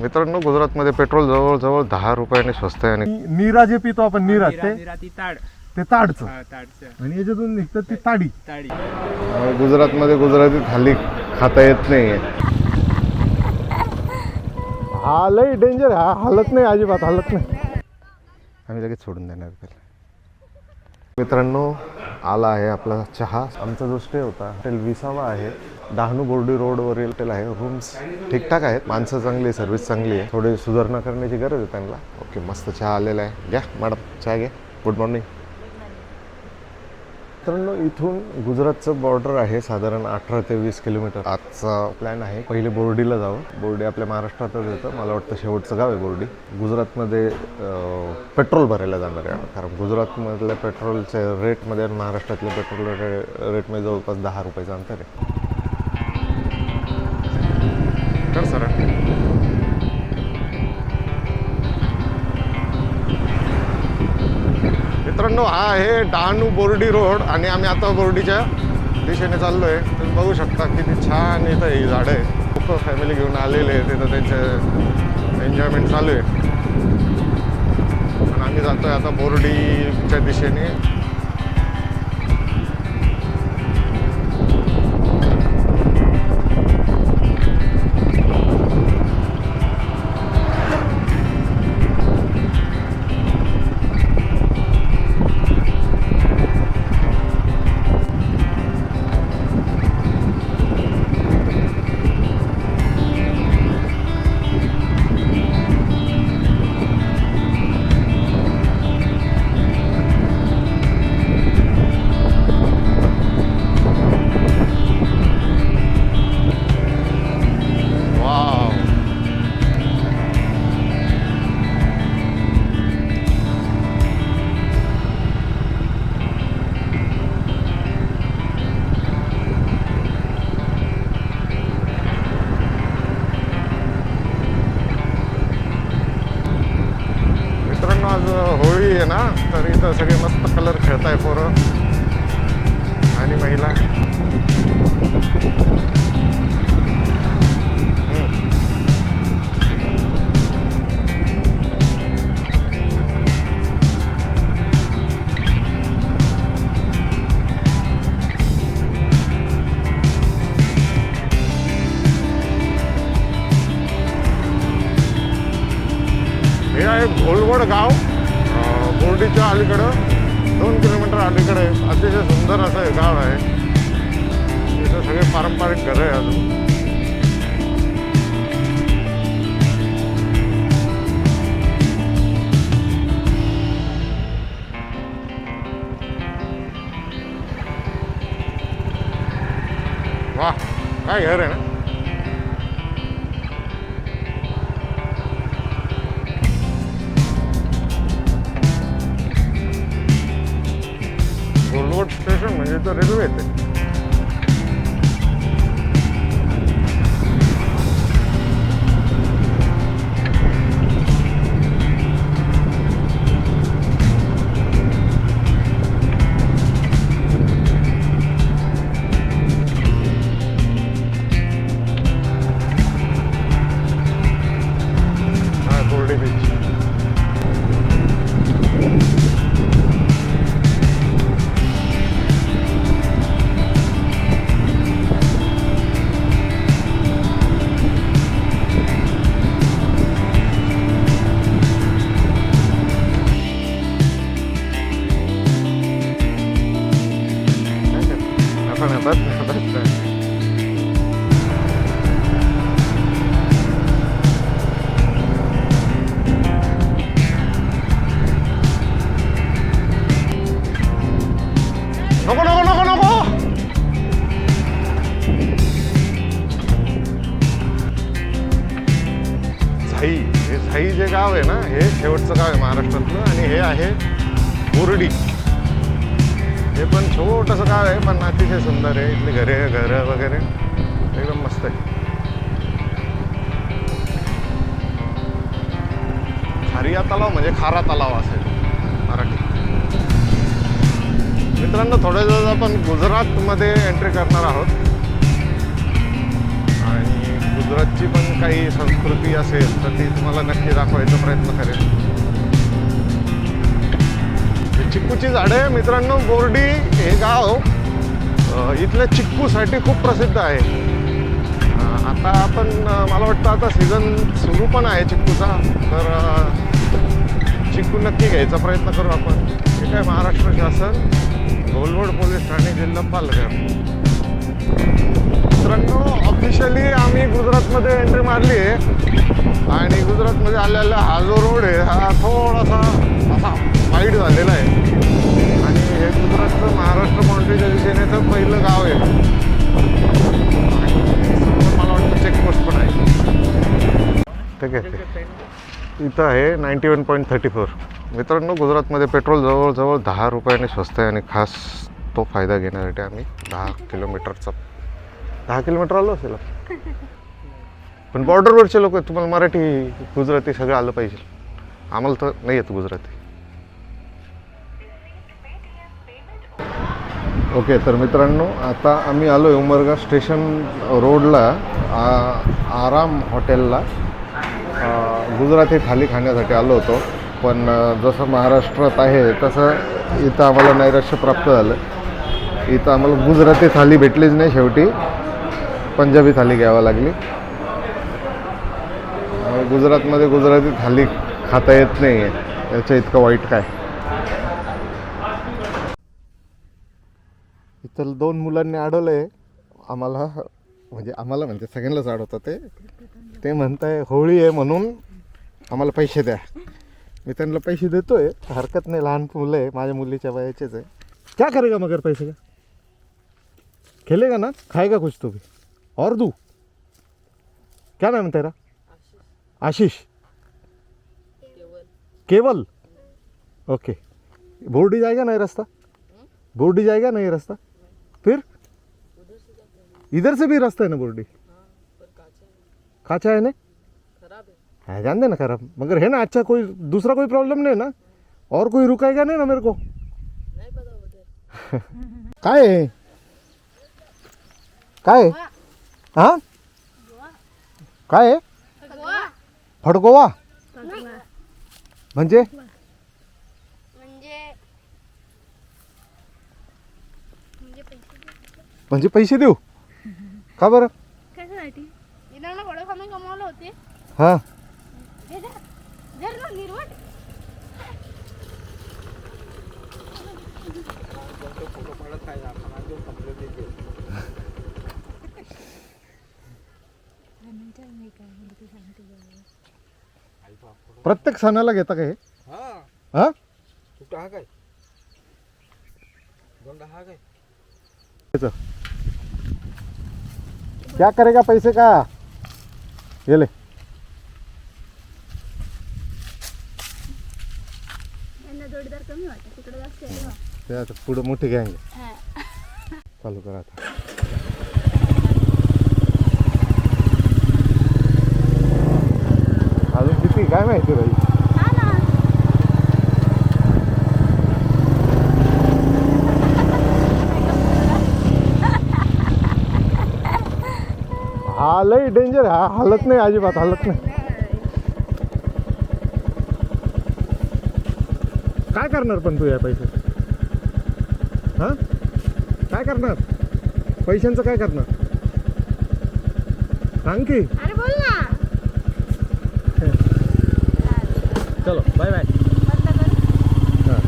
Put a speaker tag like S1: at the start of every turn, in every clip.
S1: मित्रांनो गुजरातमध्ये पेट्रोल जवळजवळ दहा रुपयाने स्वस्त आहे आणि
S2: नीरा जे पितो आपण नीरा
S3: निरा-
S2: ते
S3: निरा ती ताड.
S2: ते ताडचं.
S3: हा, ताडचं.
S2: आणि याच्यातून निघतं ती ताडी.
S1: गुजरातमध्ये गुजराती थाली खाता येत नाही हा लय डेंजर हा हलत नाही अजिबात हलत नाही. आम्ही लगेच सोडून देणार त्याला. मित्रांनो आला आहे आपला चहा. आमचा जो स्टे होता हॉटेल विसावा आहे. डहाणू बोर्डी रोडवरील हॉटेल आहे रूम्स ठीकठाक आहेत. माणसं चांगली आहे सर्व्हिस चांगली आहे. थोडी सुधारणा करण्याची गरज आहे त्यांना. ओके मस्त चहा आलेला आहे. घ्या मॅडम चहा घ्या. गुड मॉर्निंग मित्रांनो इथून गुजरातचं बॉर्डर आहे साधारण अठरा ते वीस किलोमीटर. आजचा प्लॅन आहे पहिले बोर्डीला जावं बोर्डी आपल्या महाराष्ट्रातच येतं. मला वाटतं शेवटचं गाव आहे बोर्डी. गुजरातमध्ये पेट्रोल भरायला जाणार आहे. कारण गुजरातमधल्या पेट्रोलच्या रेटमध्ये आणि महाराष्ट्रातल्या पेट्रोल रे रेटमध्ये जवळपास दहा रुपयाचं अंतर आहे. मित्रांनो हा आहे डहाणू बोर्डी रोड आणि आम्ही आता बोर्डीच्या दिशेने चाललो आहे तुम्ही बघू शकता किती छान इथं ही झाडं आहे खूप फॅमिली घेऊन आलेले आहेत तिथं त्यांचे एन्जॉयमेंट चालू आहे. आणि आम्ही जातोय आता बोर्डीच्या दिशेने. होळी आहे ना तर इथं सगळे मस्त कलर खेळताय पोरं. आणि महिला. हे आहे घोलवड गाव. बोर्डीच्या अलीकडं दोन किलोमीटर अलीकडे. अतिशय सुंदर असं हे गाव आहे. इथं सगळे पारंपरिक घरं आहे अजून. वा काय घर आहे ना? गोलवड स्टेशन म्हणजे तर रेल्वे झाई हे झाई जे गाव आहे ना हे शेवटचं गाव आहे महाराष्ट्रातलं आणि हे आहे बोर्डी. हे पण छोटंसं गाव आहे पण अतिशय सुंदर आहे. इथली घरे घरं वगैरे एकदम मस्त आहे. खारिया तलाव म्हणजे खारा तलाव असेल मराठी. मित्रांनो थोड्या दिवस आपण गुजरातमध्ये एंट्री करणार आहोत. गुजरातची पण काही संस्कृती असेल तर ती तुम्हाला नक्की दाखवायचा प्रयत्न करेन. चिक्कूची झाडं आहे. मित्रांनो बोर्डी हे गाव इथल्या चिक्कूसाठी खूप प्रसिद्ध आहे. आता आपण मला वाटतं आता सीझन सुरू पण आहे चिक्कूचा तर चिक्कू नक्की घ्यायचा प्रयत्न करू आपण. हे काय महाराष्ट्र शासन गोलवड पोलीस ठाणे जिल्हा पालघर. मित्रांनो ऑफिशियली आम्ही गुजरातमध्ये एंट्री मारली आहे. आणि गुजरातमध्ये आलेला हा जो रोड आहे हा थोडासा असा वाईट झालेला आहे. आणि हे गुजरातचं महाराष्ट्र बाउंड्रीच्या दिशेनेचं पहिलं गाव आहे. मला वाटतं चेकपोस्ट पण आहे. ठीक आहे इथं आहे. Ninety one point thirty four मित्रांनो गुजरातमध्ये पेट्रोल जवळजवळ दहा रुपयाने स्वस्त आहे आणि खास तो फायदा घेण्यासाठी आम्ही दहा किलोमीटरचा दहा किलोमीटर आलो असेल. पण बॉर्डरवरचे लोक आहेत तुम्हाला मराठी गुजराती सगळं आलं पाहिजे. आम्हाला तर नाही येत गुजराती. ओके तर मित्रांनो आता आम्ही आलो आहे उमरगा स्टेशन रोडला आ- आराम हॉटेलला. गुजराती थाली खाण्यासाठी आलो होतो पण जसं महाराष्ट्रात आहे तसं इथं आम्हाला नैराश्य प्राप्त झालं. इथं आम्हाला गुजराती थाली भेटलीच नाही शेवटी. पंजाबी थाली घ्यावी लागली. गुजरातमध्ये गुजराती थाली खाता येत नाही आहे याचं इतकं वाईट काय? इथं दोन मुलांनी अडवलं आहे आम्हाला म्हणजे आम्हाला म्हणजे सगळ्यांनाच अडवतं ते. ते म्हणताय होळी आहे म्हणून आम्हाला पैसे द्या. मी त्यांना पैसे देतोय. हरकत नाही लहान मुलं आहे. माझ्या मुलीच्या वयाचेच आहे. क्या करेगा मगर पैसे का? खेलेगा ना? खाएगा कुछ तो भी. और दू। क्या नाम है तेरा? आशीष। केवल। ओके। बोर्डी जाएगा ना ये रास्ता? बोर्डी जाएगा ना ये रास्ता? फिर? इधर से भी रास्ता है ना बोर्डी? काचा है ना? है जान देना खराब? मगर है ना अच्छा कोई दूसरा कोई प्रॉब्लम नहीं है ना? और कोई रुकाएगा नहीं ना मेरे को? काय काय? हा? काय आहे? फडकोवा म्हणजे?
S3: म्हणजे म्हणजे पैसे
S1: म्हणजे पैसे देऊ? का बरं?
S3: कशासाठी? कमावलं होते.
S1: हां
S3: हे.
S1: प्रत्येक सणाला घेता का हे?
S4: हा.
S1: हा?
S4: हा काय? हा काय?
S1: क्या करेगा पैसे का? ये ले.
S3: यांना जोडीदार कमी वाटत. तिकडे जास्त आहे ना.
S1: ते आता पुढं मोठी गँग चालू करा आता. अजून काय माहिती बाई?
S3: हा
S1: हा लय डेंजर हा हलत नाही अजिबात हलत नाही. काय करणार पण तू या पैसे? हा? काय करणार? पैशांचं काय करणार? सांग की.
S3: अरे बोल ना.
S4: चलो बाय बाय
S3: बंद कर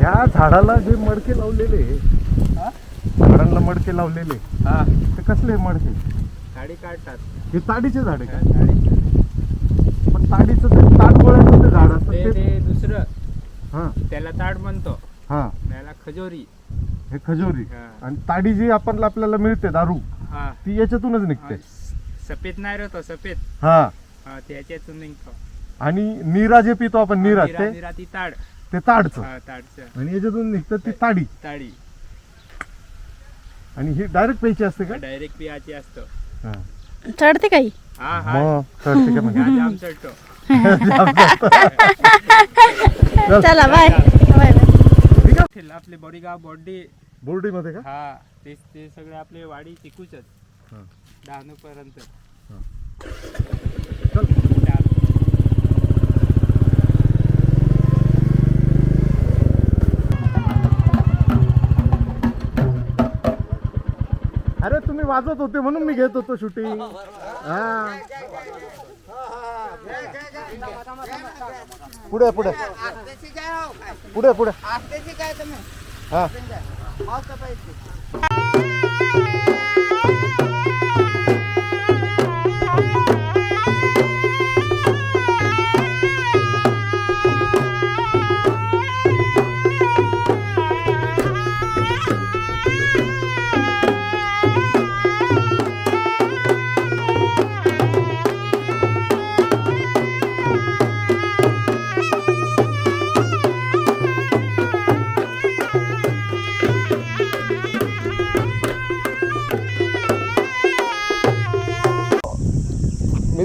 S1: ह्या झाडाला जे मडके लावलेले झाडांना मडके लावलेले
S4: हा.
S1: ते कसले मडके?
S4: साडी काढतात.
S1: हे ताडीचे झाड आहे का
S4: साडी
S1: पण ताडीचं ते ताडगोळ्याचं ते झाड असतं
S4: ते
S1: ते
S4: ते दुसरं
S1: हां.
S4: त्याला ताड म्हणतो.
S1: हां.
S4: त्याला खजोरी.
S1: हे खजोरी.
S4: हा.
S1: आणि ताडी जी आपण आपल्याला मिळते दारू
S4: हा.
S1: ती याच्यातूनच
S4: हा,
S1: निघते
S4: सफेद नाही राहतो सफेद.
S1: हा.
S4: हा त्याच्यातून निघतो.
S1: आणि नीरा जे पितो आपण नीरा ते?
S4: निरा ती ताड.
S1: ते ताडचं.
S4: हा ताडचं.
S1: आणि याच्यातून निघतं ती ताडी.
S4: ताडी.
S1: आणि ही डायरेक्ट प्यायची असते का?
S4: डायरेक्ट पियाची असतो.
S1: हा.
S3: चढते काही?
S4: हा हा.
S2: मग चढते का म्हणजे
S4: जाम चढतो.
S3: चला बाय बाय
S4: आपले बोडीगाव बॉडी
S2: बोर्डीमध्ये का
S4: हा ते ते सगळे आपले वाडी चिकूचच
S2: हा.
S4: डहाणू पर्यंत
S2: अरे तुम्ही वाजत होते म्हणून मी घेत होतो शूटिंग हा
S1: पुढे पुढे. पुढे पुढे. हा.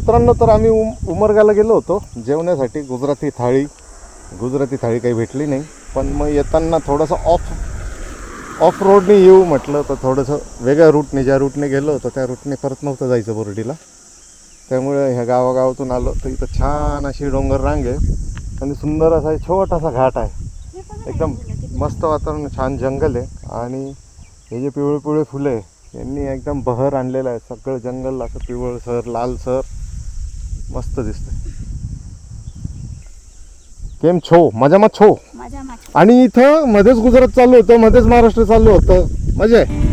S1: मित्रांनो तर आम्ही उम उमरगाला गेलो होतो. जेवण्यासाठी गुजराती थाळी गुजराती थाळी काही भेटली नाही. पण मग येताना थोडंसं ऑफ ऑफ रोडने येऊ म्हटलं तर थोडंसं वेगळ्या रूटने ज्या रूटने गेलो होतो त्या रूटने परत नव्हतं जायचं बोर्डीला. त्यामुळे ह्या गावागावातून आलो. तर इथं छान अशी डोंगर रांग आहे. आणि सुंदर असा छोटासा घाट आहे. एकदम मस्त वातावरण छान जंगल आहे. आणि हे जे पिवळे पिवळे फुलं आहे यांनी एकदम बहर आणलेलं आहे. सगळं जंगल असं पिवळसर लालसर मस्त दिसतंय. केम छो मजामा छो.
S3: मागे
S1: आणि इथं मध्येच गुजरात चालू होतं मध्येच महाराष्ट्र चालू होतं. मजा आहे.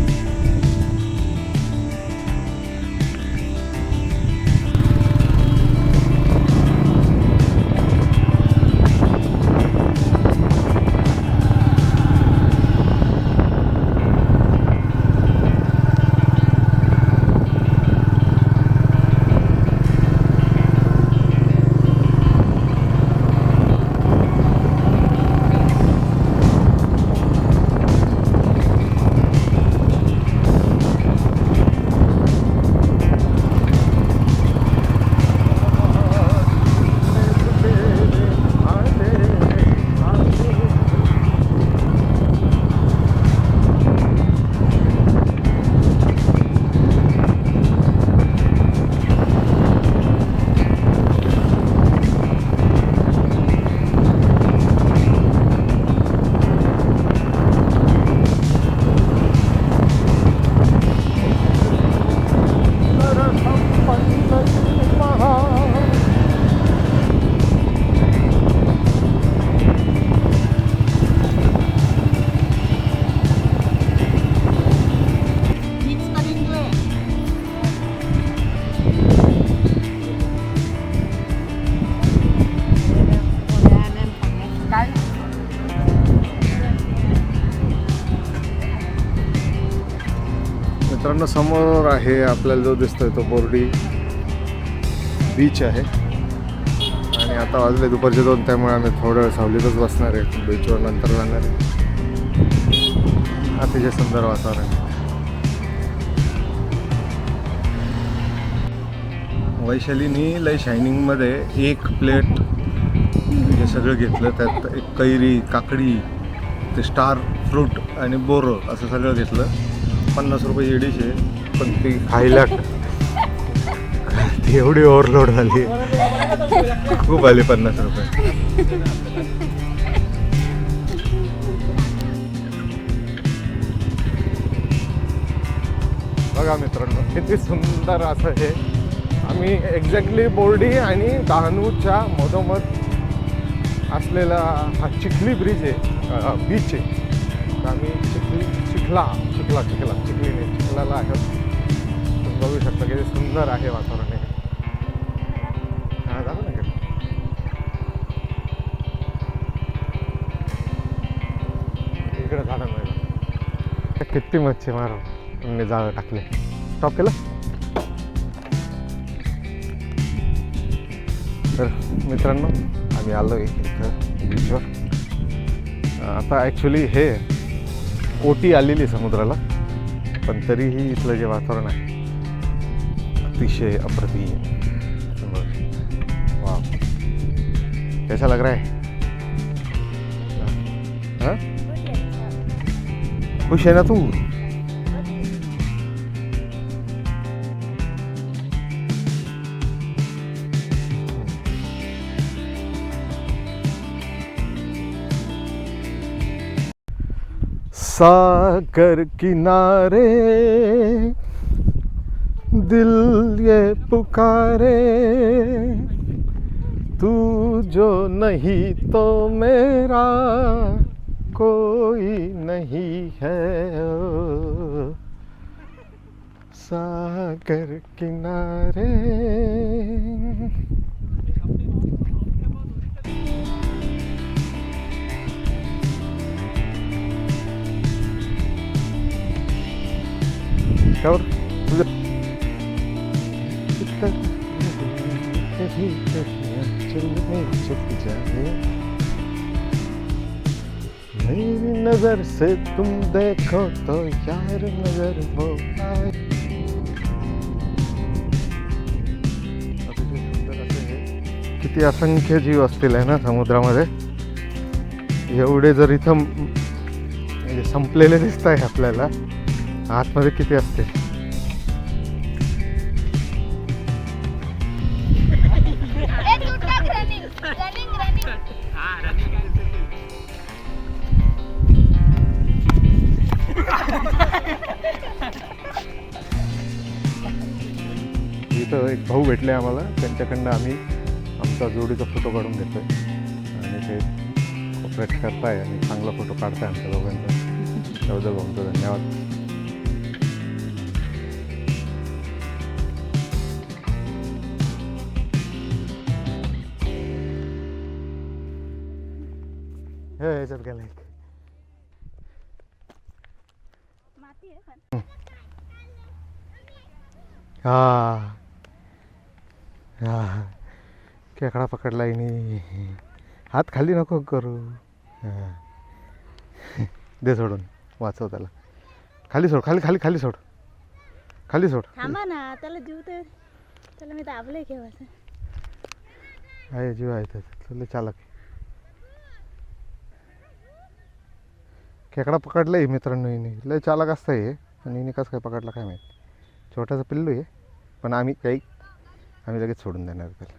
S1: मित्रांनो समोर आहे आपल्याला जो दिसतोय तो बोर्डी बीच आहे. आणि आता वाजले दुपारचे दोन त्यामुळे आम्ही थोड्या वेळ सावलीतच बसणार आहे. बीचवर नंतर जाणार आहे. अतिशय सुंदर वातावरण. आहे. वैशालीनी लय शायनिंगमध्ये एक प्लेट हे सगळं घेतलं. त्यात एक कैरी काकडी ते स्टार फ्रूट आणि बोरं असं सगळं घेतलं. पन्नास रुपये डिश आहे पण ती खायला ती एवढी ओव्हरलोड झाली. खूप आली पन्नास रुपये. बघा मित्रांनो किती सुंदर असं हे. आम्ही एक्झॅक्टली बोर्डी आणि डहाणूच्या मधोमध असलेला हा चिखली ब्रिज आहे बीच आहे. आम्ही चिखली चिखला. चिखला चिखला चिखली नाही चिखलाला आहे. तुम्ही बघू शकता किती सुंदर आहे वातावरण हे. हा झालं ना इकडे? इकडे झालं नाही. किती मच्छी मार जाळं टाकले. स्टॉप केलं? तर मित्रांनो आम्ही आलो आहे इथं. बीचवर आता ॲक्च्युली हे ओटी आलेली समुद्राला पण तरीही इथलं जे वातावरण आहे अतिशय अप्रतिम. वाह कैसा लग रहा हाँ? खुश है ना तू? सागर किनारे, दिल ये पुकारे। तू जो नहीं तो मेरा कोई नहीं है। सागर किनारे और मेरी नजर से तुम देखो तो यार नजर हो किती असंख्य जीव असतील आहे ना समुद्रामध्ये? एवढे जर इथं म्हणजे संपलेले दिसत आहे आपल्याला. आतमध्ये किती असते? इथं एक भाऊ भेटले आम्हाला. त्यांच्याकडनं आम्ही आमचा जोडीचा फोटो काढून घेतोय. आणि ते कोऑपरेट करताय आणि चांगला फोटो काढताय आमच्या दोघांचा. त्याबद्दल भाऊंचा धन्यवाद. हे याच्यात गेला एक. हा. हा. खेकडा पकडला हात खाली नको करू. हा. दे सोडून वाचव त्याला. खाली सोड खाली खाली खाली सोड. खाली सोड.
S3: थांबा ना त्याला जीव तर त्याला मी दाबलंय केव्हाच.
S1: आहे जीव आहे त्याचा. चालक खेकडा पकडला आहे मित्रांनो हिने. लय चालक असतं हे. आणि हिने कसं काय पकडला काय माहीत. छोटासा पिल्लू आहे. पण आम्ही काही आम्ही लगेच सोडून देणार त्याला.